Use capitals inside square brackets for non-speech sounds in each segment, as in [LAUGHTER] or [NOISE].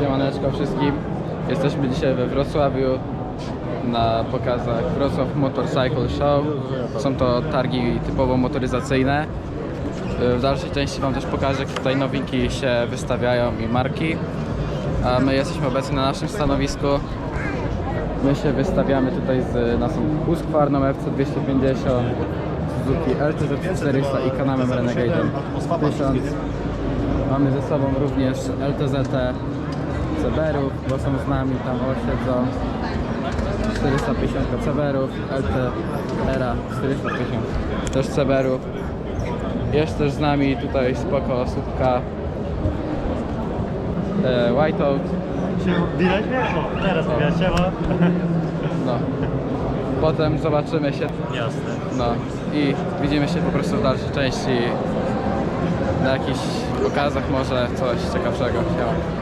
Siemaneczko wszystkim. Jesteśmy dzisiaj we Wrocławiu na pokazach Wrocław Motorcycle Show. Są to targi typowo motoryzacyjne. W dalszej części Wam też pokażę, jak tutaj nowinki się wystawiają i marki. A my jesteśmy obecni na naszym stanowisku. My się wystawiamy tutaj z naszą Husqvarną FC250, Suzuki LTZ 400 i Kanamem Renegade'em 1000. Mamy ze sobą również LTZ CBR-ów, bo są z nami, tam osiedzą 450 CBR-ów, LTR 450 też CBR-ów. Jest też z nami tutaj spoko osóbka e, Whiteout. Widać mnie? O, teraz widać, siema. No. Potem zobaczymy się Jasne. no i widzimy się po prostu w dalszej części na jakichś okazach może coś ciekawszego. Siema.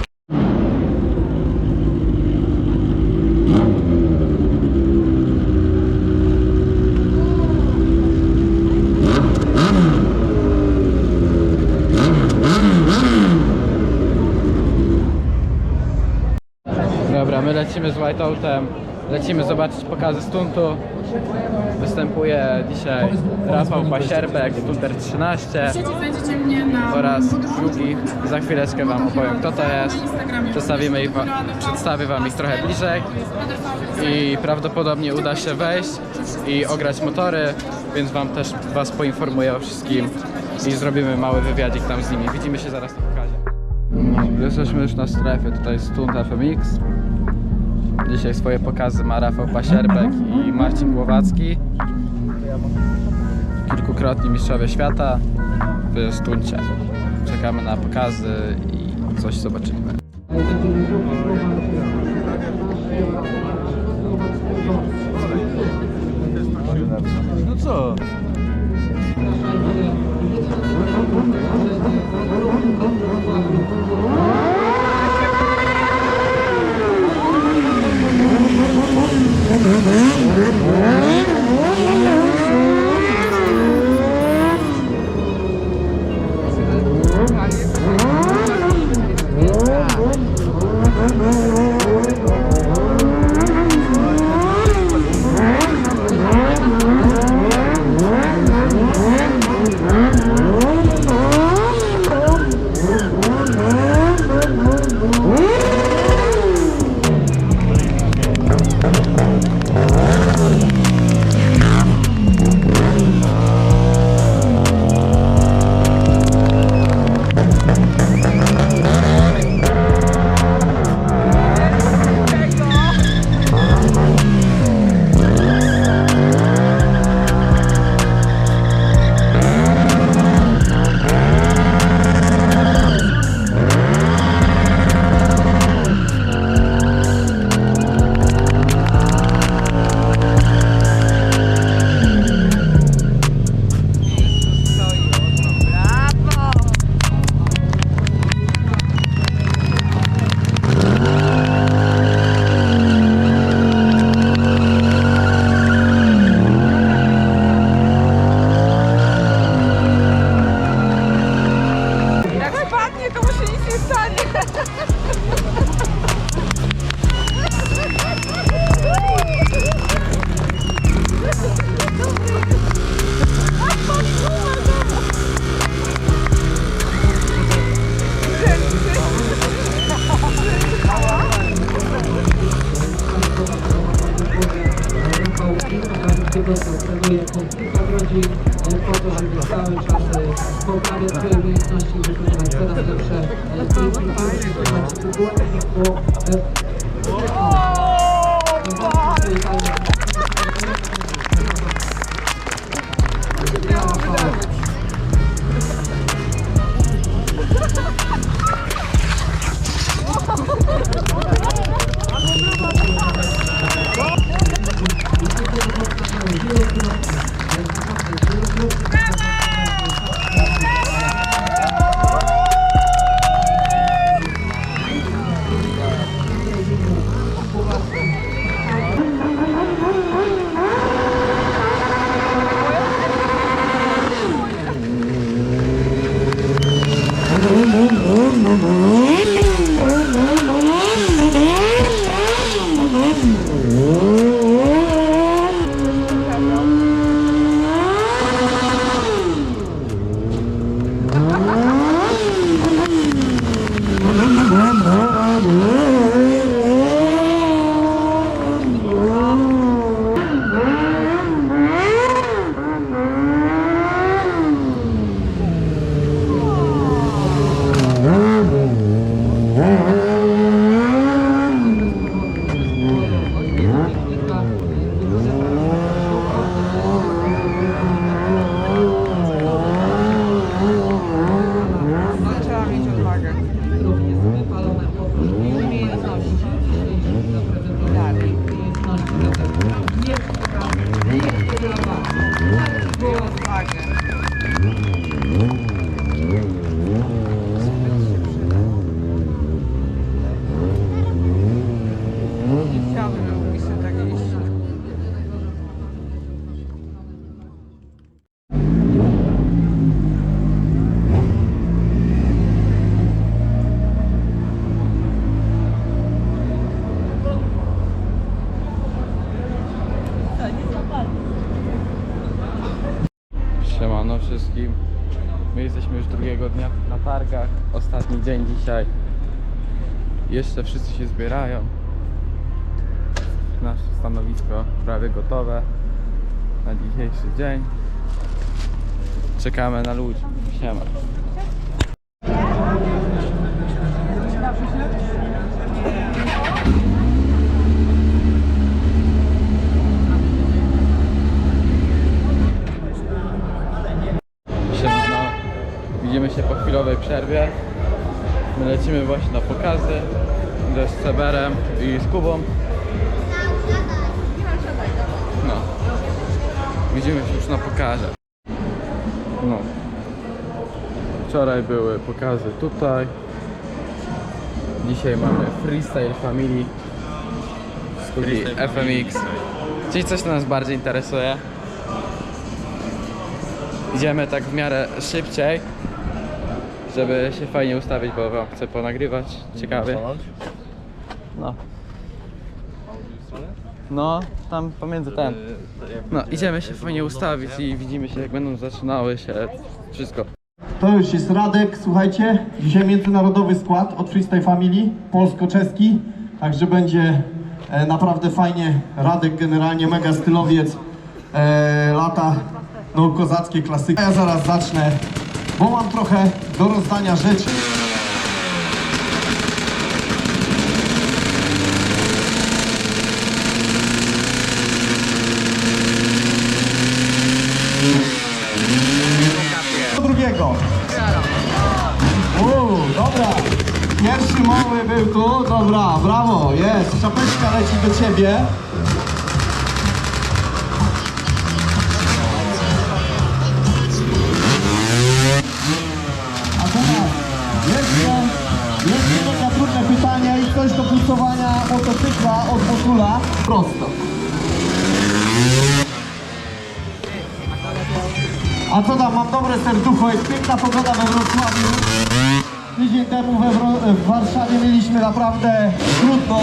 Dobra, my lecimy z Whiteoutem, lecimy zobaczyć pokazy stuntu. Występuje dzisiaj Rafał Pasierbek, Stunter 13 Trzeci znajdziecie mnie na oraz drugi. Za chwileczkę Wam opowiem kto to jest. Przedstawimy ich, przedstawię Wam ich trochę bliżej i prawdopodobnie uda się wejść i ograć motory, więc Wam też Was poinformuję o wszystkim i zrobimy mały wywiadzik tam z nimi. Widzimy się zaraz na pokazie. Jesteśmy już na strefie, tutaj jest Stunt FMX. Dzisiaj swoje pokazy ma Rafał Pasierbek i Marcin Głowacki. Kilkukrotni mistrzowie świata w stuncie. Czekamy na pokazy i coś zobaczymy. No co? Trenuje po kilka godzin po to, żeby cały czas e, poprawiać swoje umiejętności i wykonywać coraz lepsze e, wykonywać błędów, bo dzisiaj. Jeszcze wszyscy się zbierają. Nasze stanowisko prawie gotowe na dzisiejszy dzień. Czekamy na ludzi. Siema. Widzimy się po chwilowej przerwie. My lecimy właśnie na pokazy. Idę z Ceberem i z Kubą. No. Widzimy się już na pokazie. No. Wczoraj były pokazy tutaj. Dzisiaj mamy Freestyle Family w studii FMX. Czyli coś, co nas bardziej interesuje. Idziemy tak w miarę szybciej, żeby się fajnie ustawić, bo wam chcę ponagrywać. Ciekawie. No. No, tam pomiędzy ten. No, idziemy się fajnie ustawić i widzimy się jak będą zaczynały się wszystko. To już jest Radek, słuchajcie, dzisiaj międzynarodowy skład od Freestyle Family, polsko-czeski, także będzie e, naprawdę fajnie. Radek generalnie mega stylowiec, e, lata, no kozackie klasyki. Ja zaraz zacznę, bo mam trochę do rozdania rzeczy. Do drugiego. Uuu, dobra. Pierwszy mały był tu, dobra, brawo, jest. Czapeczka leci do ciebie. Motocykla od Botula. Prosto. A co tam, mam dobre serducho, jest piękna pogoda we Wrocławiu. Tydzień temu we Wro- w Warszawie mieliśmy naprawdę trudno.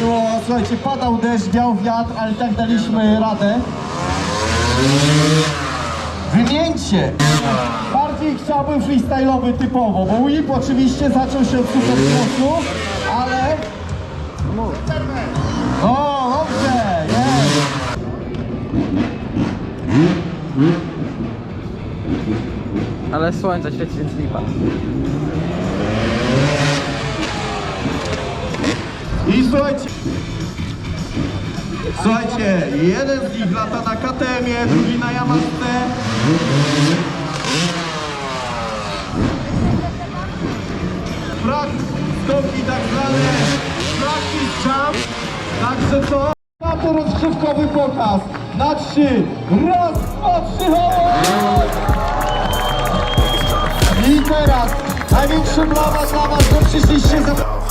Było, słuchajcie, padał deszcz, wiał wiatr, ale tak daliśmy radę. Wymieńcie! Bardziej chciałbym freestyle'owy typowo, bo whip oczywiście zaczął się od supercrossu, ale... O, dobrze, jest! Ale słońce świeci, więc lipa. I słuchajcie, słuchajcie, jeden z nich lata na KTM-ie, drugi na Yamaha. Także to na to rozgrzewkowy pokaz. Na trzy, raz, dwa, trzy, ho! I teraz największy blawa dla was, że przyszliście za...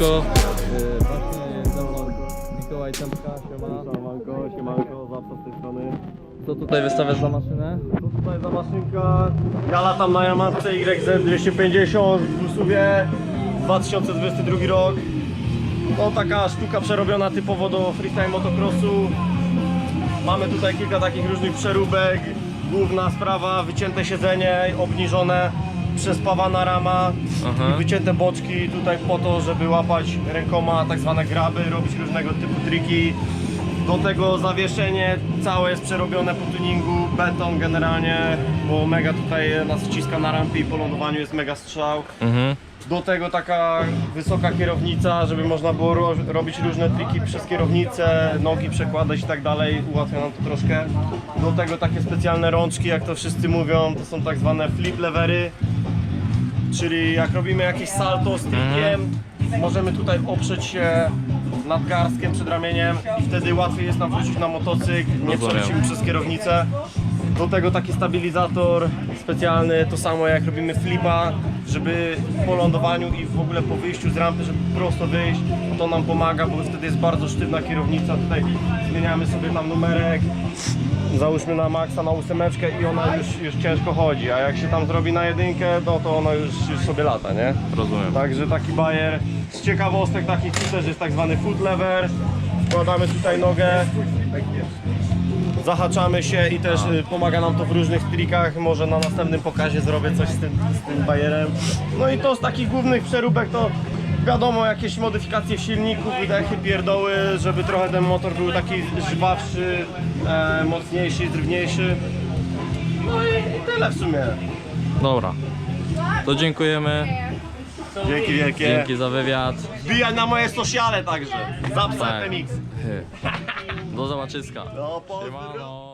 Siemaneczko. Właśnie ze mną Mikołaj Tempka, siema. Siemanko, siemanko, zawsze z tej strony. Co tutaj wystawiasz za maszynę? To tutaj za maszynka. Ja latam na Yamaha YZ 250 w Pulsuwie. 2022 rok. No taka sztuka przerobiona typowo do freestyle motocrossu. Mamy tutaj kilka takich różnych przeróbek. Główna sprawa, wycięte siedzenie, obniżone. Przespawana rama Aha. i wycięte boczki tutaj po to, żeby łapać rękoma tak zwane graby, robić różnego typu triki. Do tego zawieszenie całe jest przerobione po tuningu, beton generalnie, bo mega tutaj nas wciska na rampie i po lądowaniu jest mega strzał. Mhm. Do tego taka wysoka kierownica, żeby można było ro robić różne triki przez kierownicę, nogi przekładać i tak dalej, ułatwia nam to troszkę. Do tego takie specjalne rączki, jak to wszyscy mówią, to są tak zwane flip levery, czyli jak robimy jakieś salto z trikiem, możemy tutaj oprzeć się nad garstkiem przed ramieniem i wtedy łatwiej jest nam wrócić na motocykl, nie przelecimy przez kierownicę. Do tego taki stabilizator specjalny, to samo jak robimy flipa, żeby po lądowaniu i w ogóle po wyjściu z rampy, żeby prosto wyjść, to nam pomaga, bo wtedy jest bardzo sztywna kierownica. Tutaj zmieniamy sobie tam numerek, załóżmy na maksa, na ósemeczkę i ona już, już ciężko chodzi, a jak się tam zrobi na jedynkę, no to ona już, już sobie lata, nie? Rozumiem. Także taki bajer. Z ciekawostek takich też jest tak zwany foot lever. Wkładamy tutaj nogę, zahaczamy się i też y, pomaga nam to w różnych trikach. Może na następnym pokazie zrobię coś z tym, z tym bajerem. No i to z takich głównych przeróbek to wiadomo jakieś modyfikacje w silniku, wydechy, pierdoły, żeby trochę ten motor był taki żwawszy, e, mocniejszy, drywniejszy. No i, i tyle w sumie. Dobra. To dziękujemy. Dzięki wielkie. Dzięki za wywiad. Wbijaj na moje sociale także. Zapsa Tak. FMX. [LAUGHS] Do zobaczyska. No, pozdro. Siemano.